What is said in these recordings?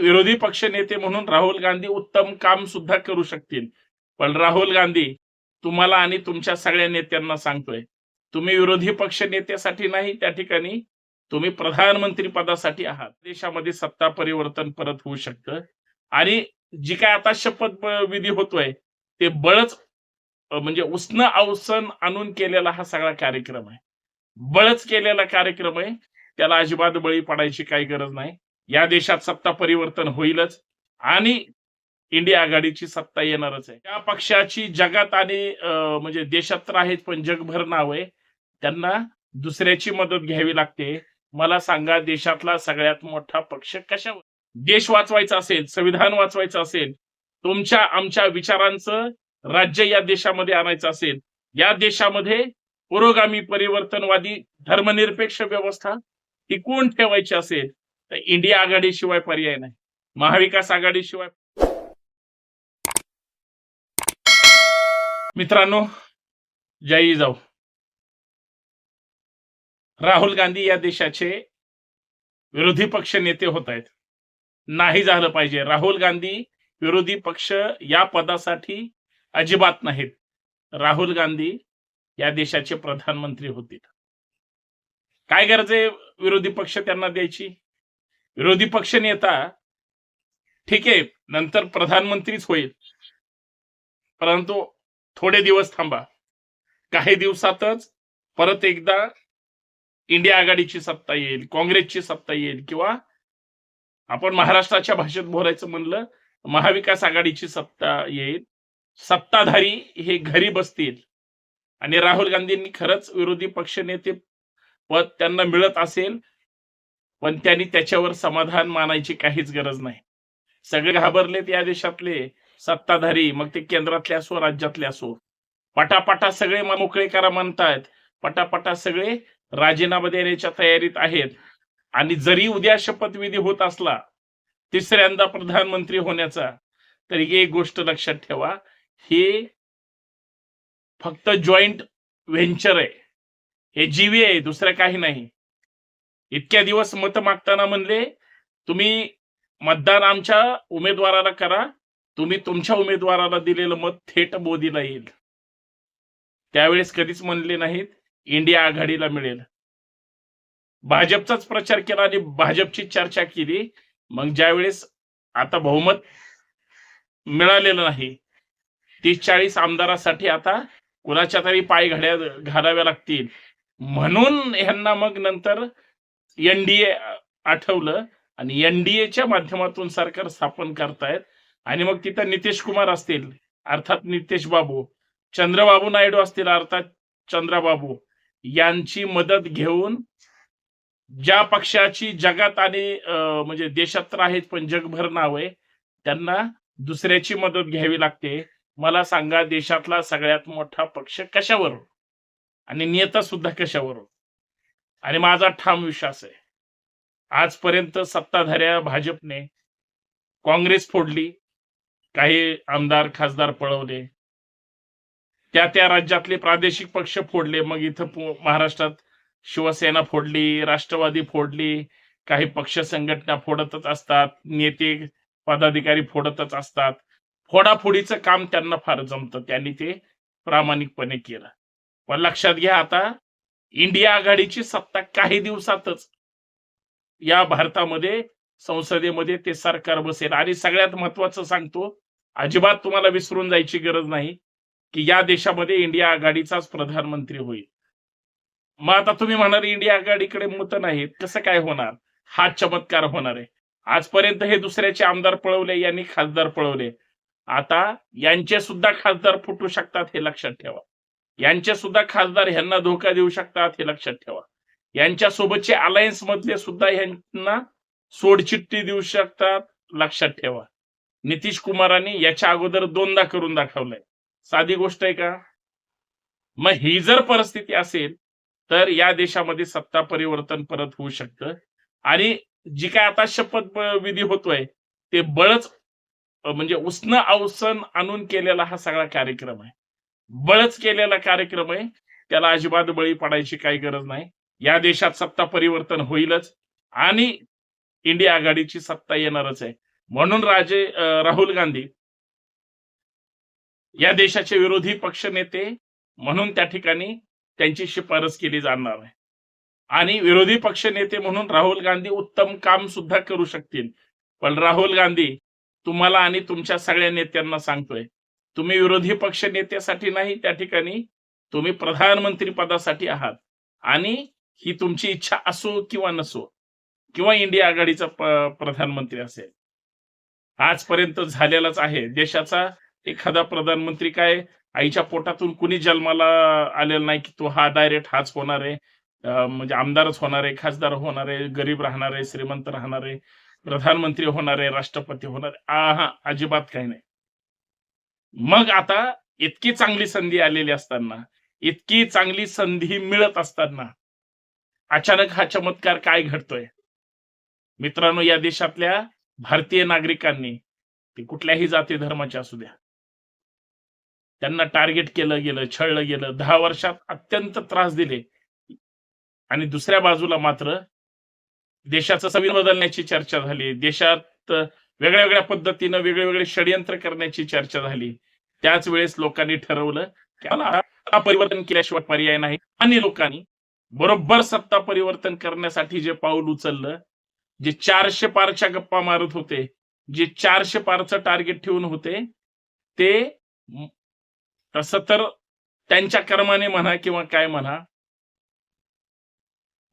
विरोधी पक्ष नेते म्हणून राहुल गांधी उत्तम काम सुद्धा करू शकतील. पण राहुल गांधी तुम्हाला आणि तुमच्या सगळ्या नेत्यांना सांगतोय तुम्ही विरोधी पक्ष नेत्यासाठी नाही त्या ठिकाणी तुम्ही प्रधानमंत्री पदासाठी आहात. देशामध्ये सत्ता परिवर्तन परत होऊ शकतं. आणि जी काय आता शपथ विधी होतोय ते बळच म्हणजे उष्ण अवसन आणून केलेला हा सगळा कार्यक्रम आहे. बळच केलेला कार्यक्रम आहे. त्याला अजिबात बळी पडायची काही गरज नाही. या देशात सत्ता परिवर्तन होईलच आणि इंडिया आघाडीची सत्ता येणारच आहे. त्या पक्षाची जगात आणि म्हणजे देशात तर आहेत पण जगभर नाव आहे त्यांना दुसऱ्याची मदत घ्यावी लागते. मला सांगा देशातला सगळ्यात मोठा पक्ष कशा देश वाचवायचा असेल संविधान वाचवायचं असेल तुमच्या आमच्या विचारांचं राज्य या देशामध्ये आणायचं असेल या देशामध्ये पुरोगामी परिवर्तनवादी धर्मनिरपेक्ष व्यवस्था टिकवून ठेवायची असेल तर इंडिया आघाडीशिवाय पर्याय नाही. महाविकास आघाडीशिवाय मित्रांनो जय जाऊ. राहुल गांधी या देशाचे विरोधी पक्ष नेते होत आहेत. नाही झालं पाहिजे. राहुल गांधी विरोधी पक्ष या पदासाठी अजिबात नाहीत. राहुल गांधी या देशाचे प्रधानमंत्री होतील काय गरज आहे विरोधी पक्ष त्यांना द्यायची? विरोधी पक्ष नेता ठीक आहे नंतर प्रधानमंत्रीच होईल. परंतु थोडे दिवस थांबा. काही दिवसातच परत एकदा इंडिया आघाडीची सत्ता येईल काँग्रेसची सत्ता येईल किंवा आपण महाराष्ट्राच्या भाषेत बोलायचं म्हणलं महाविकास आघाडीची सत्ता येईल. सत्ताधारी हे घरी बसतील. आणि राहुल गांधींनी खरंच विरोधी पक्ष नेते पद त्यांना मिळत असेल पण त्यांनी त्याच्यावर समाधान मानायची काहीच गरज नाही. सगळे घाबरलेत या देशातले सत्ताधारी मग ते केंद्रातले असो राज्यातले असो. पटापटा सगळे मोकळे करा म्हणतायत. पटापटा सगळे राजीनामा देण्याच्या तयारीत आहेत. आणि जरी उद्या शपथविधी होत असला तिसऱ्यांदा प्रधानमंत्री होण्याचा तरी एक गोष्ट लक्षात ठेवा हे फक्त जॉईंट व्हेंचर आहे. हे जीवी आहे दुसरं काही नाही. इतक्या दिवस मत मागताना म्हणले तुम्ही मतदान आमच्या उमेदवाराला करा. तुम्ही तुमच्या उमेदवाराला दिलेलं मत थेट मोदीला येईल. त्यावेळेस कधीच म्हणले नाहीत इंडिया आघाडीला मिळेल. भाजपचाच प्रचार केला आणि भाजपची चर्चा केली. मग ज्यावेळेस आता बहुमत मिळालेलं नाही तीस चाळीस आमदारासाठी आता कुणाच्या तरी पाय घड्या घालाव्या लागतील. म्हणून ह्यांना मग नंतर एनडीए आठवलं आणि एनडीएच्या माध्यमातून सरकार स्थापन करतायत. आणि मग तिथं नितीश कुमार असतील अर्थात नितेश बाबू चंद्रबाबू नायडू असतील अर्थात चंद्रबाबू यांची मदत घेऊन ज्या पक्षाची जगात आणि म्हणजे देशात तर आहेत पण जगभर नाव आहे त्यांना दुसऱ्याची मदत घ्यावी लागते. मला सांगा देशातला सगळ्यात मोठा पक्ष कशावर आणि नेता सुद्धा कशावरून? आणि माझा ठाम विश्वास आहे. आजपर्यंत सत्ताधाऱ्या भाजपने काँग्रेस फोडली काही आमदार खासदार पळवले. त्या त्या राज्यातले प्रादेशिक पक्ष फोडले मग इथं महाराष्ट्रात शिवसेना फोडली राष्ट्रवादी फोडली काही पक्ष संघटना फोडतच असतात नेते पदाधिकारी फोडतच असतात. फोडाफोडीचं काम त्यांना फार जमतं त्यांनी ते प्रामाणिकपणे केलं. पण लक्षात घ्या आता इंडिया आघाडीची सत्ता काही दिवसातच या भारतामध्ये संसदेमध्ये ते सरकार बसेल. आणि सगळ्यात महत्वाचं सांगतो अजिबात तुम्हाला विसरून जायची गरज नाही की या देशामध्ये इंडिया आघाडीचाच प्रधानमंत्री होईल. मग आता तुम्ही म्हणाल इंडिया आघाडीकडे मत नाहीत. कसं काय होणार? हा चमत्कार होणार आहे. आजपर्यंत हे दुसऱ्याचे आमदार पळवले यांनी खासदार पळवले. आता यांचे सुद्धा खासदार फुटू शकतात हे लक्षात ठेवा. यांचे सुद्धा खासदार ह्यांना धोका देऊ शकतात हे लक्षात ठेवा. यांच्या सोबतचे अलायन्स मधले सुद्धा ह्यांना सोडचिठ्ठी देऊ शकतात लक्षात ठेवा. नितीश कुमारांनी याच्या अगोदर दोनदा करून दाखवलंय. साधी गोष्ट आहे का? मग ही जर परिस्थिती असेल तर या देशामध्ये सत्ता परिवर्तन परत होऊ शकतं. आणि जी काय आता शपथ विधी होतोय ते बळच म्हणजे उष्ण अवसन आणून केलेला हा सगळा कार्यक्रम आहे. बळच केलेला कार्यक्रम आहे. त्याला अजिबात बळी पडायची काही गरज नाही. या देशात सत्ता परिवर्तन होईलच आणि इंडिया आघाडीची सत्ता येणारच आहे. म्हणून राजे राहुल गांधी या देशाचे विरोधी पक्ष नेते म्हणून त्या ठिकाणी त्यांची शिफारस केली जाणार आहे. आणि विरोधी पक्ष नेते म्हणून राहुल गांधी उत्तम काम सुद्धा करू शकतील. पण राहुल गांधी तुम्हाला आणि तुमच्या सगळ्या नेत्यांना सांगतोय तुम्ही विरोधी पक्ष नेत्यासाठी नाही त्या ठिकाणी तुम्ही प्रधानमंत्री पदासाठी आहात. आणि ही तुमची इच्छा असो किंवा नसो किंवा इंडिया आघाडीचा प्रधानमंत्री असेल. आजपर्यंत झालेलाच आहे. देशाचा एखादा प्रधानमंत्री काय आईच्या पोटातून कुणी जन्माला आलेला नाही की तो हा डायरेक्ट हाच होणार आहे. म्हणजे आमदारच होणार आहे खासदार होणार आहे गरीब राहणार आहे श्रीमंत राहणार आहे प्रधानमंत्री होणार आहे राष्ट्रपती होणार आहे. हा अजिबात काही नाही. मग आता इतकी चांगली संधी आलेली असताना इतकी चांगली संधी मिळत असताना अचानक हा चमत्कार काय घडतोय? मित्रांनो या देशातल्या भारतीय नागरिकांनी ते कुठल्याही जाती धर्माचे असू द्या त्यांना टार्गेट केलं गेलं छळलं गेलं दहा वर्षात अत्यंत त्रास दिले. आणि दुसऱ्या बाजूला मात्र देशाचं संविधान बदलण्याची चर्चा झाली. देशात वेगळ्या वेगळ्या पद्धतीनं वेगळे वेगळे षडयंत्र करण्याची चर्चा झाली. त्याच वेळेस लोकांनी ठरवलं की मला परिवर्तन केल्याशिवाय पर्याय नाही. आणि लोकांनी बरोबर सत्ता परिवर्तन करण्यासाठी जे पाऊल उचललं जे चारशे पारच्या गप्पा मारत होते जे चारशे पारचं टार्गेट ठेवून होते ते तस तसं तर त्यांच्या कर्माने म्हणा किंवा काय म्हणा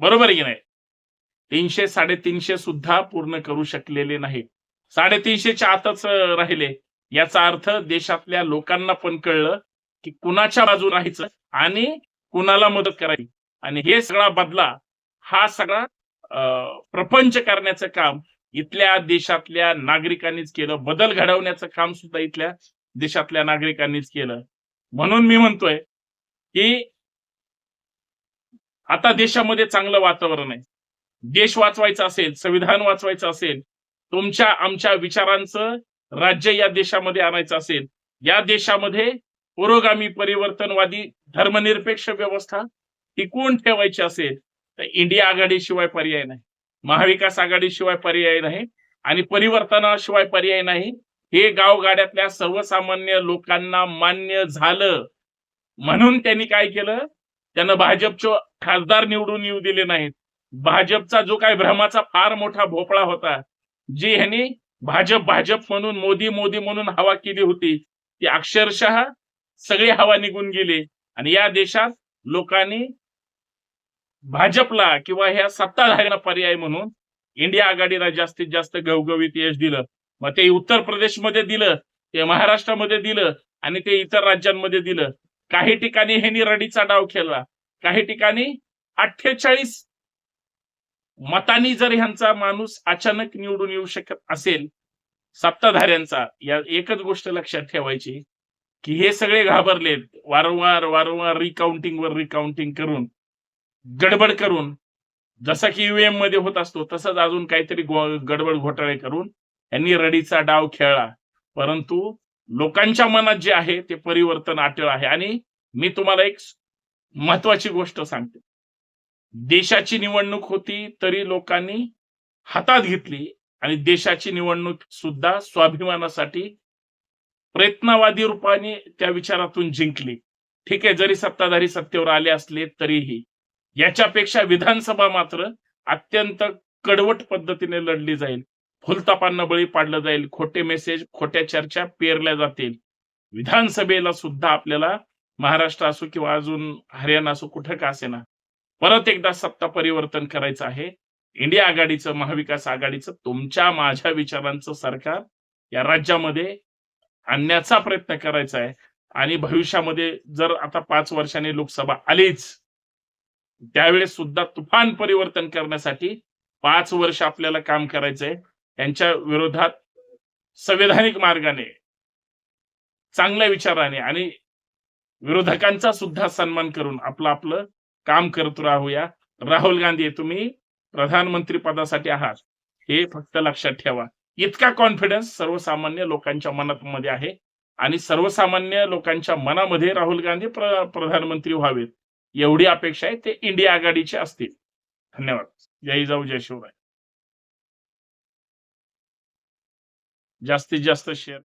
बरोबर की नाही? तीनशे साडेतीनशे सुद्धा पूर्ण करू शकलेले नाहीत. साडेतीनशेच्या आतच राहिले. याचा अर्थ देशातल्या लोकांना पण कळलं की कुणाच्या बाजू राहायचं आणि कुणाला मदत करायची. आणि हे सगळा बदला हा सगळा अं, प्रपंच करण्याचं काम इथल्या देशातल्या नागरिकांनीच केलं. बदल घडवण्याचं काम सुद्धा इथल्या देशातल्या नागरिकांनीच केलं. म्हणून मी म्हणतोय की आता देशामध्ये चांगलं वातावरण आहे. देश वाचवायचा असेल संविधान वाचवायचं असेल तुमच्या आमच्या विचारांचं राज्य या देशामध्ये आणायचं असेल या देशामध्ये पुरोगामी परिवर्तनवादी धर्मनिरपेक्ष व्यवस्था टिकवून ठेवायची असेल तर इंडिया आघाडीशिवाय पर्याय नाही महाविकास आघाडीशिवाय पर्याय नाही आणि परिवर्तनाशिवाय पर्याय नाही. हे गावगाड्यातल्या सर्वसामान्य लोकांना मान्य झालं. म्हणून त्यांनी काय केलं? त्यानं भाजपचे खासदार निवडून येऊ दिले नाहीत. भाजपचा जो काय भ्रमाचा फार मोठा भोपळा होता जी ह्यांनी भाजप भाजप म्हणून मोदी मोदी म्हणून हवा केली होती ती अक्षरशः सगळी हवा निघून गेली. आणि या देशात लोकांनी भाजपला किंवा ह्या सत्ताधाऱ्यांना पर्याय म्हणून इंडिया आघाडीला जास्तीत जास्त गवगवीत यश दिलं. मग ते उत्तर प्रदेशमध्ये दिलं ते महाराष्ट्रामध्ये दिलं आणि ते इतर राज्यांमध्ये दिलं. काही ठिकाणी ह्यांनी रडीचा डाव खेळला काही ठिकाणी अठ्ठेचाळीस मतानी जर ह्यांचा माणूस अचानक निवडून येऊ शकत असेल सत्ताधाऱ्यांचा या एकच गोष्ट लक्षात ठेवायची की हे सगळे घाबरलेत वारंवार वारंवार रिकाउंटिंग वर रिकाउंटिंग करून गडबड करून जसं की युएममध्ये होत असतो तसंच अजून काहीतरी गडबड घोटाळे करून यांनी रडीचा डाव खेळला. परंतु लोकांच्या मनात जे आहे ते परिवर्तन अटळ आहे. आणि मी तुम्हाला एक महत्वाची गोष्ट सांगते. देशाची निवडणूक होती तरी लोकांनी हातात घेतली आणि देशाची निवडणूक सुद्धा स्वाभिमानासाठी प्रयत्नवादी रूपाने त्या विचारातून जिंकली. ठीक आहे जरी सत्ताधारी सत्तेवर आले असले तरीही याच्यापेक्षा विधानसभा मात्र अत्यंत कडवट पद्धतीने लढली जाईल. फुलतापांना बळी पाडलं जाईल खोटे मेसेज खोट्या चर्चा पेरल्या जातील. विधानसभेला सुद्धा आपल्याला महाराष्ट्र असो किंवा अजून हरियाणा असो कुठं का असेना परत एकदा सत्ता परिवर्तन करायचं आहे. इंडिया आघाडीचं महाविकास आघाडीचं तुमच्या माझ्या विचारांचं सरकार या राज्यामध्ये आणण्याचा प्रयत्न करायचा आहे. आणि भविष्यामध्ये जर आता पाच वर्षांनी लोकसभा आलीच त्यावेळेस सुद्धा तुफान परिवर्तन करण्यासाठी पाच वर्ष आपल्याला काम करायचंय. त्यांच्या विरोधात संवैधानिक मार्गाने चांगल्या विचाराने आणि विरोधकांचा सुद्धा सन्मान करून आपलं आपलं काम करत राहूया. राहुल गांधी तुम्ही प्रधानमंत्री पदासाठी आहात. हे फक्त लक्षात ठेवा. इतका कॉन्फिडन्स सर्वसामान्य लोकांच्या मनात मध्ये आहे. आणि सर्वसामान्य लोकांच्या मनामध्ये राहुल गांधी प्र- प्रधानमंत्री व्हावेत. एवढी अपेक्षा आहे ते इंडिया आघाडीचे असतील. धन्यवाद. जय जाऊ जय शिवराय. जास्तीत जास्त शेअर